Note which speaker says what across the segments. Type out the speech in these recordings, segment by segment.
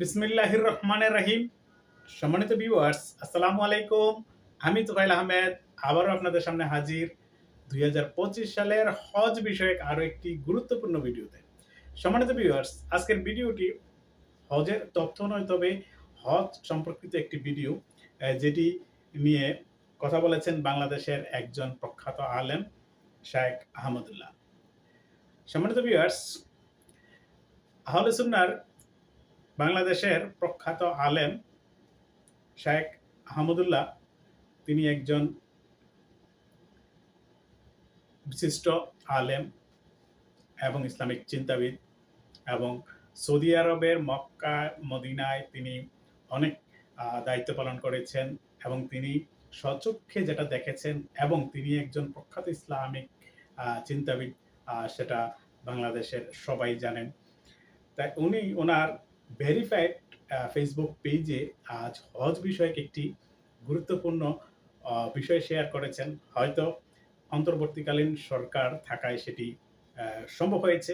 Speaker 1: বিসমিল্লাহির রহমানের রহিম। সম্মানিত ভিউয়ার্স আসসালামু আলাইকুম। আমি তোফাইল আহমেদ, আবারও আপনাদের সামনে হাজির দুই হাজার পঁচিশ সালের হজ বিষয়ক আরও একটি গুরুত্বপূর্ণ ভিডিওতে। সম্মানিত ভিউয়ার্স আজকের ভিডিওটি হজের তথ্য নয়, তবে হজ সম্পর্কিত একটি ভিডিও যেটি নিয়ে কথা বলেছেন বাংলাদেশের একজন প্রখ্যাত আলেম, শায়েখ আহমদুল্লাহ। সম্মানিত ভিউয়ার্স আহলে সুন্নার বাংলাদেশের প্রখ্যাত আলেম শায়েখ আহমদুল্লাহ, তিনি একজন বিশিষ্ট আলেম এবং ইসলামিক চিন্তাবিদ এবং সৌদি আরবের মক্কা, মদিনায় তিনি অনেক দায়িত্ব পালন করেছেন এবং তিনি স্বচক্ষে যেটা দেখেছেন এবং তিনি একজন প্রখ্যাত ইসলামিক চিন্তাবিদ সেটা বাংলাদেশের সবাই জানেন। তাই উনি ওনার ভেরিফাইড ফেসবুক পেজে আজ হজ বিষয়ক একটি গুরুত্বপূর্ণ বিষয় শেয়ার করেছেন। হয়তো অন্তর্বর্তীকালীন সরকার থাকায় সেটি সম্ভব হয়েছে।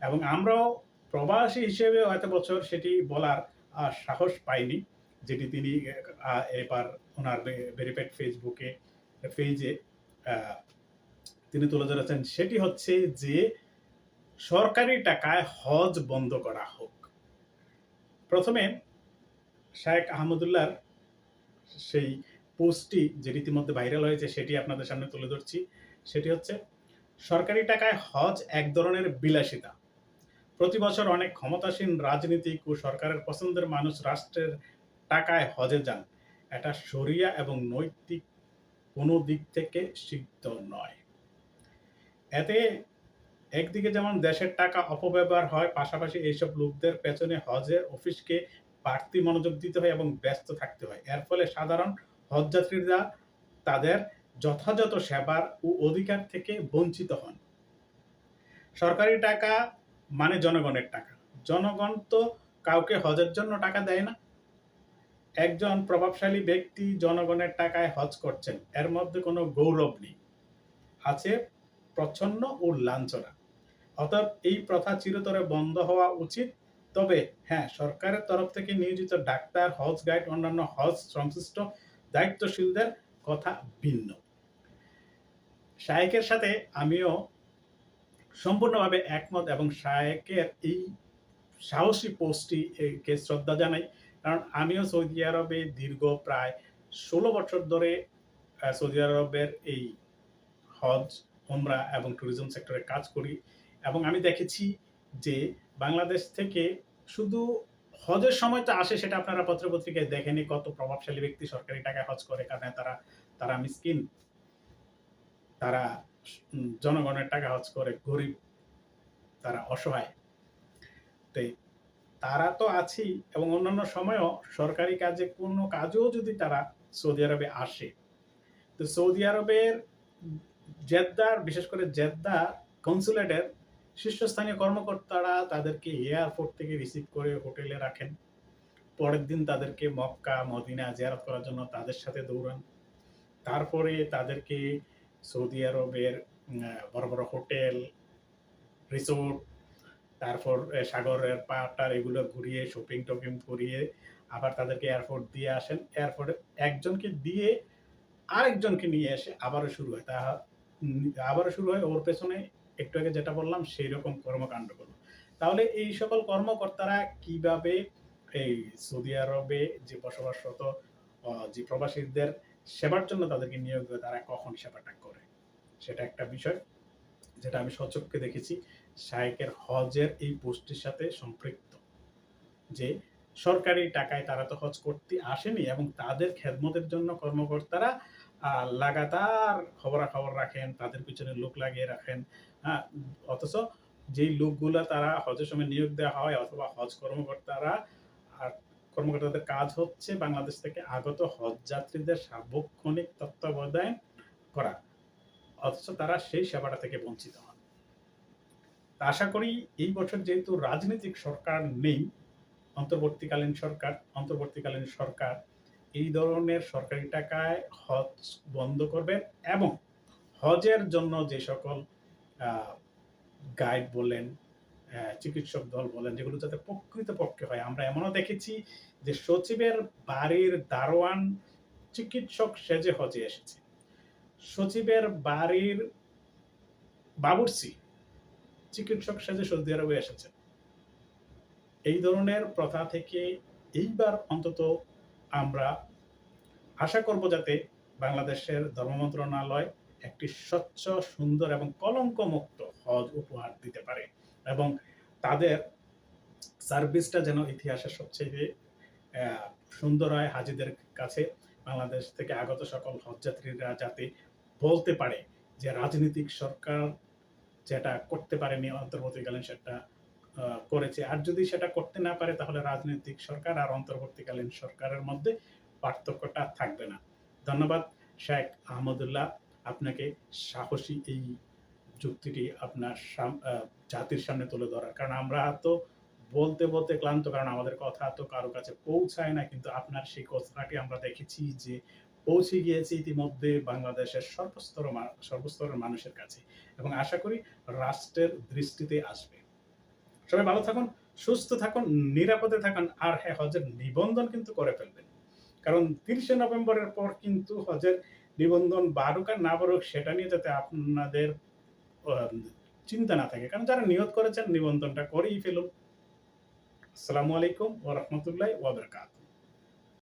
Speaker 1: এবং আমরাও প্রবাসী হিসেবে হয়তো বছর সেটি বলার সাহস পাইনি, যেটি তিনি এবার ওনার ভেরিফাইড ফেসবুকে পেজে তিনি তুলে ধরেছেন। সেটি হচ্ছে যে সরকারি টাকায় হজ বন্ধ করা হোক। প্রথমে শায়েখ আহমদুল্লাহর সেই পোস্টটি যে রীতিমধ্যে ভাইরাল হয়েছে সেটি আপনাদের সামনে তুলে ধরছি। সেটি হচ্ছে, সরকারি টাকায় হজ এক ধরনের বিলাসিতা। প্রতি বছর অনেক ক্ষমতাসীন রাজনীতিক ও সরকারের পছন্দের মানুষ রাষ্ট্রের টাকায় হজে যান। এটা শরিয়া এবং নৈতিক কোনো দিক থেকে সিদ্ধ নয়। এতে একদিকে যেমন দেশের টাকা অপব্যবহার হয়, পাশাপাশি এইসব লোকদের পেছনে হজের অফিসকে বাড়তি মনোযোগ দিতে হয় এবং ব্যস্ত থাকতে হয়। এর ফলে সাধারণ হজযাত্রীরা তাদের যথাযথ সেবার ও অধিকার থেকে বঞ্চিত হন। সরকারি টাকা মানে জনগণের টাকা। জনগণ তো কাউকে হজের জন্য টাকা দেয় না। একজন প্রভাবশালী ব্যক্তি জনগণের টাকায় হজ করছেন, এর মধ্যে কোনো গৌরব নেই। আছে প্রচ্ছন্ন ও লাঞ্ছনা। অতএব এই প্রথা চিরতরে বন্ধ হওয়া উচিত। তবে হ্যাঁ সরকারের তরফ থেকে নিয়োজিত ডাক্তার, হজ গাইড, অন্যান্য হজ সংশ্লিষ্ট দায়িত্বশীলদের কথা ভিন্ন। শায়েকের সাথে আমিও সম্পূর্ণভাবে একমত এবং শায়েকের এই সাহসী পোস্টটি কে শ্রদ্ধা জানাই। কারণ আমিও সৌদি আরবে দীর্ঘ প্রায় ষোলো বছর ধরে সৌদি আরবের এই হজ ওমরা এবং ট্যুরিজম সেক্টরে কাজ করি। এবং আমি দেখেছি যে বাংলাদেশ থেকে শুধু হজের সময় তো আসে সেটা আপনারা পত্রপত্রিকায় দেখেনি, কত প্রভাবশালী ব্যক্তি সরকারি টাকায় হজ করে, কারণ তারা তারা মিসকিন। তারা জনগণের টাকা হজ করে, গরিব, তারা অসহায়। তাই তারা তো আছেই, এবং অন্যান্য সময়ও সরকারি কাজে কোনো কাজেও যদি তারা সৌদি আরবে আসে, তো সৌদি আরবের জেদ্দার, বিশেষ করে জেদ্দা কনসুলেটের শীর্ষস্থানীয় কর্মকর্তারা তাদেরকে এয়ারপোর্ট থেকে রিসিভ করে হোটেলে রাখেন। পরের দিন তাদেরকে মক্কা, মদিনা জিয়ারত করার জন্য তাদের সাথে দৌড়ান। তারপরে তাদেরকে সৌদি আরবের বড় বড় হোটেল, রিসোর্ট, তারপর সাগরের পাটার এগুলো ঘুরিয়ে, শপিং টপিং করিয়ে আবার তাদেরকে এয়ারপোর্ট দিয়ে আসেন। এয়ারপোর্টে একজনকে দিয়ে আরেকজনকে নিয়ে এসে আবারও শুরু হয়। তা আবারও শুরু হয় ওর পেছনে একটু আগে যেটা বললাম সেই রকম কর্মকাণ্ডগুলো তাহলে এই সকল কর্মকর্তারা কীভাবে এই সৌদি আরবে যে বসবাসরত যে প্রবাসীদের সেবার জন্য তাদেরকে নিয়োগ দেয় তারা কখন সেবাটা করে? সেটা একটা বিষয় যেটা আমি সচক্ষে দেখেছি। শায়েকের হজের এই পোস্টের সাথে সম্পৃক্ত। যে সরকারি টাকায় তারা তো হজ করতে আসেনি এবং তাদের খেদমতের জন্য কর্মকর্তারা লাগাতার খবরাখবর রাখেন, তাদের পিছনে লোক লাগিয়ে রাখেন হ্যাঁ অথচ যেই লোকগুলো তারা হজের সময় নিয়োগ দেওয়া হয় অথবা হজ কর্মকর্তারা, আর কর্মকর্তাদের কাজ হচ্ছে বাংলাদেশ থেকে আগত হজ যাত্রীদের সার্বক্ষণিক তত্ত্বাবধান করা, অথচ তারা সেই সেবাটা থেকে বঞ্চিত হন। আশা করি এই বছর যেহেতু রাজনৈতিক সরকার নেই, অন্তর্বর্তীকালীন সরকার অন্তর্বর্তীকালীন সরকার এই ধরনের সরকারি টাকায় হজ বন্ধ করবে এবং হজের জন্য যে সকল গাইড বলেন চিকিৎসক দল বলেন, যেগুলো যাতে প্রকৃতপক্ষে হয়। আমরা এমনও দেখেছি যে সচিবের বাড়ির দারোয়ান চিকিৎসক সেজে হজে এসেছে। সচিবের বাড়ির বাবুর্চি চিকিৎসক সেজে সৌদি আরবে এসেছে। এই ধরনের প্রথা থেকে এইবার অন্তত আমরা আশা করব যাতে বাংলাদেশের ধর্ম মন্ত্রণালয় একটি স্বচ্ছ, সুন্দর এবং কলঙ্কমুক্ত হজ উপহার দিতে পারে এবং তাদের সার্ভিসটা যেন ইতিহাসের সবচেয়ে সুন্দর হয় হাজিদের কাছে। বাংলাদেশ থেকে আগত সকল হজযাত্রীরা যাতে বলতে পারে যে রাজনৈতিক সরকার যেটা করতে পারেনি, অন্তর্বর্তীকালীন সেটা করেছে। আর যদি সেটা করতে না পারে, তাহলে রাজনৈতিক সরকার আর অন্তর্বর্তীকালীন সরকারের মধ্যে পার্থক্যটা থাকবে না। ধন্যবাদ, শেখ আহমদুল্লাহ। আপনাকে সাহসী এই যুক্তিটি আপনার জাতির সামনে তুলে ধরার। কারণ আমরা তো বলতে বলতে ক্লান্ত, কারণ আমাদের কথা তো কারও কাছে পৌঁছায় না, কিন্তু আপনার সেই কথাটি আমরা দেখেছি যে পৌঁছে গিয়েছে ইতিমধ্যে বাংলাদেশের সর্বস্তর সর্বস্তরের মানুষের কাছে। এবং আশা করি রাষ্ট্রের দৃষ্টিতে আসবে। সবাই ভালো থাকুন, সুস্থ থাকুন, নিরাপদে থাকুন, আর হ্যাঁ হজের নিবন্ধন কিন্তু করে ফেলবেন। কারণ তিরিশে নভেম্বরের পর কিন্তু হজের নিবন্ধন বাড়ুক আর না বাড়ুক, সেটা নিয়ে যাতে আপনাদের চিন্তা না থাকে। কারণ যারা নিয়ত করেছেন, নিবন্ধনটা করেই ফেলুন। আসসালামু আলাইকুম ও রহমতুল্লাহ ওয়া বারাকাতুহু।